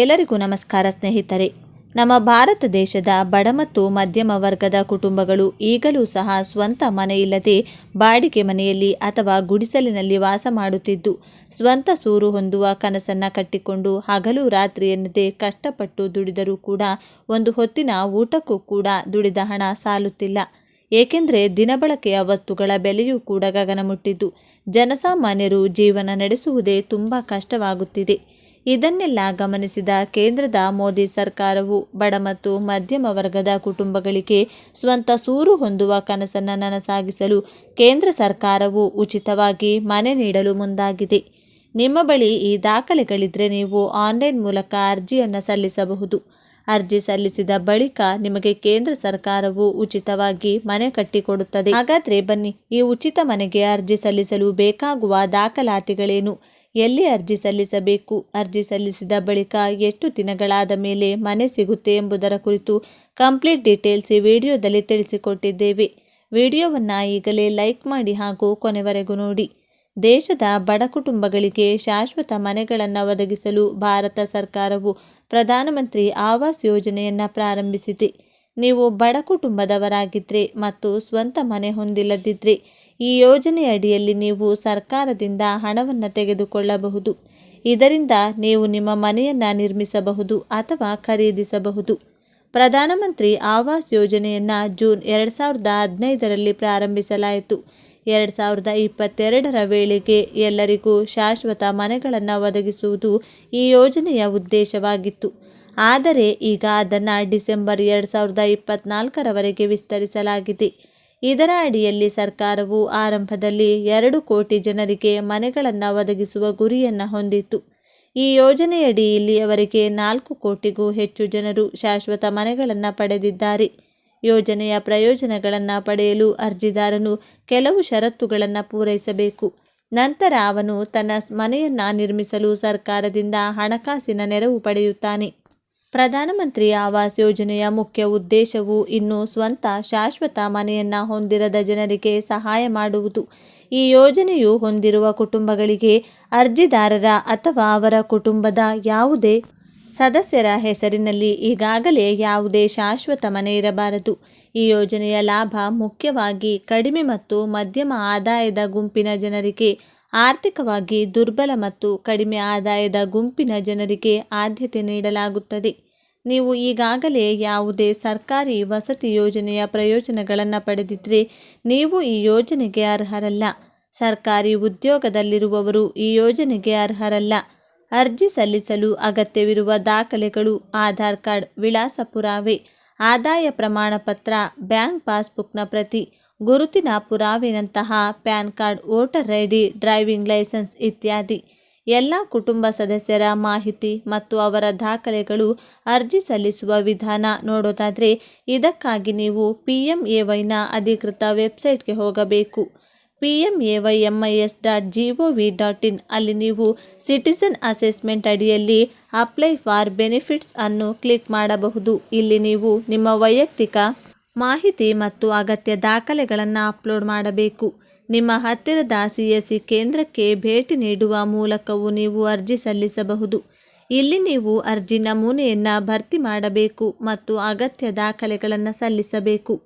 ಎಲ್ಲರಿಗೂ ನಮಸ್ಕಾರ ಸ್ನೇಹಿತರೆ. ನಮ್ಮ ಭಾರತ ದೇಶದ ಬಡ ಮತ್ತು ಮಧ್ಯಮ ವರ್ಗದ ಕುಟುಂಬಗಳು ಈಗಲೂ ಸಹ ಸ್ವಂತ ಮನೆಯಿಲ್ಲದೆ ಬಾಡಿಗೆ ಮನೆಯಲ್ಲಿ ಅಥವಾ ಗುಡಿಸಲಿನಲ್ಲಿ ವಾಸ ಮಾಡುತ್ತಿದ್ದು, ಸ್ವಂತ ಸೂರು ಹೊಂದುವ ಕನಸನ್ನು ಕಟ್ಟಿಕೊಂಡು ಹಗಲು ರಾತ್ರಿ ಎನ್ನದೆ ಕಷ್ಟಪಟ್ಟು ದುಡಿದರೂ ಕೂಡ ಒಂದು ಹೊತ್ತಿನ ಊಟಕ್ಕೂ ಕೂಡ ದುಡಿದ ಹಣ ಸಾಲುತ್ತಿಲ್ಲ. ಏಕೆಂದರೆ ದಿನಬಳಕೆಯ ವಸ್ತುಗಳ ಬೆಲೆಯೂ ಕೂಡ ಗಗನ ಮುಟ್ಟಿದ್ದು ಜನಸಾಮಾನ್ಯರು ಜೀವನ ನಡೆಸುವುದೇ ತುಂಬ ಕಷ್ಟವಾಗುತ್ತಿದೆ. ಇದನ್ನೆಲ್ಲ ಗಮನಿಸಿದ ಕೇಂದ್ರದ ಮೋದಿ ಸರ್ಕಾರವು ಬಡ ಮತ್ತು ಮಧ್ಯಮ ವರ್ಗದ ಕುಟುಂಬಗಳಿಗೆ ಸ್ವಂತ ಸೂರು ಹೊಂದುವ ಕನಸನ್ನು ನನಸಾಗಿಸಲು ಕೇಂದ್ರ ಸರ್ಕಾರವು ಉಚಿತವಾಗಿ ಮನೆ ನೀಡಲು ಮುಂದಾಗಿದೆ. ನಿಮ್ಮ ಬಳಿ ಈ ದಾಖಲೆಗಳಿದ್ದರೆ ನೀವು ಆನ್ಲೈನ್ ಮೂಲಕ ಅರ್ಜಿಯನ್ನು ಸಲ್ಲಿಸಬಹುದು. ಅರ್ಜಿ ಸಲ್ಲಿಸಿದ ಬಳಿಕ ನಿಮಗೆ ಕೇಂದ್ರ ಸರ್ಕಾರವು ಉಚಿತವಾಗಿ ಮನೆ ಕಟ್ಟಿಕೊಡುತ್ತದೆ. ಹಾಗಾದ್ರೆ ಬನ್ನಿ ಈ ಉಚಿತ ಮನೆಗೆ ಅರ್ಜಿ ಸಲ್ಲಿಸಲು ಬೇಕಾಗುವ ದಾಖಲಾತಿಗಳೇನು? ಎಲ್ಲಿ ಅರ್ಜಿ ಸಲ್ಲಿಸಬೇಕು? ಅರ್ಜಿ ಸಲ್ಲಿಸಿದ ಬಳಿಕ ಎಷ್ಟು ದಿನಗಳಾದ ಮೇಲೆ ಮನೆ ಸಿಗುತ್ತೆ ಎಂಬುದರ ಕುರಿತು ಕಂಪ್ಲೀಟ್ ಡೀಟೇಲ್ಸ್ ಈ ವಿಡಿಯೋದಲ್ಲಿ ತಿಳಿಸಿಕೊಟ್ಟಿದ್ದೇವೆ. ವಿಡಿಯೋವನ್ನು ಈಗಲೇ ಲೈಕ್ ಮಾಡಿ ಹಾಗೂ ಕೊನೆವರೆಗೂ ನೋಡಿ. ದೇಶದ ಬಡ ಕುಟುಂಬಗಳಿಗೆ ಶಾಶ್ವತ ಮನೆಗಳನ್ನು ಒದಗಿಸಲು ಭಾರತ ಸರ್ಕಾರವು ಪ್ರಧಾನಮಂತ್ರಿ ಆವಾಸ್ ಯೋಜನೆಯನ್ನು ಪ್ರಾರಂಭಿಸಿದೆ. ನೀವು ಬಡ ಕುಟುಂಬದವರಾಗಿದ್ದರೆ ಮತ್ತು ಸ್ವಂತ ಮನೆ ಹೊಂದಿಲ್ಲದಿದ್ದರೆ ಈ ಯೋಜನೆಯಡಿಯಲ್ಲಿ ನೀವು ಸರ್ಕಾರದಿಂದ ಹಣವನ್ನು ತೆಗೆದುಕೊಳ್ಳಬಹುದು. ಇದರಿಂದ ನೀವು ನಿಮ್ಮ ಮನೆಯನ್ನು ನಿರ್ಮಿಸಬಹುದು ಅಥವಾ ಖರೀದಿಸಬಹುದು. ಪ್ರಧಾನಮಂತ್ರಿ ಆವಾಸ್ ಯೋಜನೆಯನ್ನು ಜೂನ್ ಎರಡು ಸಾವಿರದ ಹದಿನೈದರಲ್ಲಿ ಪ್ರಾರಂಭಿಸಲಾಯಿತು. ಎರಡು ಸಾವಿರದ ಇಪ್ಪತ್ತೆರಡರ ವೇಳೆಗೆ ಎಲ್ಲರಿಗೂ ಶಾಶ್ವತ ಮನೆಗಳನ್ನು ಒದಗಿಸುವುದು ಈ ಯೋಜನೆಯ ಉದ್ದೇಶವಾಗಿತ್ತು. ಆದರೆ ಈಗ ಅದನ್ನು ಡಿಸೆಂಬರ್ ಎರಡು ಸಾವಿರದ ಇಪ್ಪತ್ನಾಲ್ಕರವರೆಗೆ ವಿಸ್ತರಿಸಲಾಗಿದೆ. ಇದರ ಅಡಿಯಲ್ಲಿ ಸರ್ಕಾರವು ಆರಂಭದಲ್ಲಿ ಎರಡು ಕೋಟಿ ಜನರಿಗೆ ಮನೆಗಳನ್ನು ಒದಗಿಸುವ ಗುರಿಯನ್ನು ಹೊಂದಿತ್ತು. ಈ ಯೋಜನೆಯಡಿ ಇಲ್ಲಿಯವರೆಗೆ ನಾಲ್ಕು ಕೋಟಿಗೂ ಹೆಚ್ಚು ಜನರು ಶಾಶ್ವತ ಮನೆಗಳನ್ನು ಪಡೆದಿದ್ದಾರೆ. ಯೋಜನೆಯ ಪ್ರಯೋಜನಗಳನ್ನು ಪಡೆಯಲು ಅರ್ಜಿದಾರನು ಕೆಲವು ಷರತ್ತುಗಳನ್ನು ಪೂರೈಸಬೇಕು. ನಂತರ ಅವನು ತನ್ನ ಮನೆಯನ್ನು ನಿರ್ಮಿಸಲು ಸರ್ಕಾರದಿಂದ ಹಣಕಾಸಿನ ನೆರವು ಪಡೆಯುತ್ತಾನೆ. ಪ್ರಧಾನಮಂತ್ರಿ ಆವಾಸ್ ಯೋಜನೆಯ ಮುಖ್ಯ ಉದ್ದೇಶವು ಇನ್ನು ಸ್ವಂತ ಶಾಶ್ವತ ಮನೆಯನ್ನು ಹೊಂದಿರದ ಜನರಿಗೆ ಸಹಾಯ ಮಾಡುವುದು. ಈ ಯೋಜನೆಯು ಹೊಂದಿರುವ ಕುಟುಂಬಗಳಿಗೆ ಅರ್ಜಿದಾರರ ಅಥವಾ ಅವರ ಕುಟುಂಬದ ಯಾವುದೇ ಸದಸ್ಯರ ಹೆಸರಿನಲ್ಲಿ ಈಗಾಗಲೇ ಯಾವುದೇ ಶಾಶ್ವತ ಮನೆ ಇರಬಾರದು. ಈ ಯೋಜನೆಯ ಲಾಭ ಮುಖ್ಯವಾಗಿ ಕಡಿಮೆ ಮತ್ತು ಮಧ್ಯಮ ಆದಾಯದ ಗುಂಪಿನ ಜನರಿಗೆ, ಆರ್ಥಿಕವಾಗಿ ದುರ್ಬಲ ಮತ್ತು ಕಡಿಮೆ ಆದಾಯದ ಗುಂಪಿನ ಜನರಿಗೆ ಆದ್ಯತೆ ನೀಡಲಾಗುತ್ತದೆ. ನೀವು ಈಗಾಗಲೇ ಯಾವುದೇ ಸರ್ಕಾರಿ ವಸತಿ ಯೋಜನೆಯ ಪ್ರಯೋಜನಗಳನ್ನು ಪಡೆದಿದ್ದರೆ ನೀವು ಈ ಯೋಜನೆಗೆ ಅರ್ಹರಲ್ಲ. ಸರ್ಕಾರಿ ಉದ್ಯೋಗದಲ್ಲಿರುವವರು ಈ ಯೋಜನೆಗೆ ಅರ್ಹರಲ್ಲ. ಅರ್ಜಿ ಸಲ್ಲಿಸಲು ಅಗತ್ಯವಿರುವ ದಾಖಲೆಗಳು, ಆಧಾರ್ ಕಾರ್ಡ್ ವಿಳಾಸ ಪುರಾವೆ ಆದಾಯ ಪ್ರಮಾಣ ಪತ್ರ ಬ್ಯಾಂಕ್ ಪಾಸ್ಬುಕ್ನ ಪ್ರತಿ, ಗುರುತಿನ ಪುರಾವೆನಂತಹ PAN card, voter I D, driving licence ಇತ್ಯಾದಿ. ಎಲ್ಲ ಕುಟುಂಬ ಸದಸ್ಯರ ಮಾಹಿತಿ ಮತ್ತು ಅವರ ದಾಖಲೆಗಳು ಅರ್ಜಿ ಸಲ್ಲಿಸುವ ವಿಧಾನ ನೋಡೋದಾದರೆ ಇದಕ್ಕಾಗಿ ನೀವು ಪಿ ಎಂ ಎ ವೈನ ಅಧಿಕೃತ ವೆಬ್ಸೈಟ್ಗೆ ಹೋಗಬೇಕು. P M A Y M I S dot G O V dot in ಅಲ್ಲಿ ನೀವು ಸಿಟಿಸನ್ ಅಸೆಸ್ಮೆಂಟ್ ಅಡಿಯಲ್ಲಿ ಅಪ್ಲೈ ಫಾರ್ ಬೆನಿಫಿಟ್ಸ್ ಅನ್ನು ಕ್ಲಿಕ್ ಮಾಡಬಹುದು. ಇಲ್ಲಿ ನೀವು ನಿಮ್ಮ ವೈಯಕ್ತಿಕ ಮಾಹಿತಿ ಮತ್ತು ಅಗತ್ಯ ದಾಖಲೆಗಳನ್ನು ಅಪ್ಲೋಡ್ ಮಾಡಬೇಕು. ನಿಮ್ಮ ಹತ್ತಿರದ ಸಿ ಎಸ್ ಸಿ ಕೇಂದ್ರಕ್ಕೆ ಭೇಟಿ ನೀಡುವ ಮೂಲಕವೂ ನೀವು ಅರ್ಜಿ ಸಲ್ಲಿಸಬಹುದು. ಇಲ್ಲಿ ನೀವು ಅರ್ಜಿ ನಮೂನೆಯನ್ನು ಭರ್ತಿ ಮಾಡಬೇಕು ಮತ್ತು ಅಗತ್ಯ ದಾಖಲೆಗಳನ್ನು ಸಲ್ಲಿಸಬೇಕು.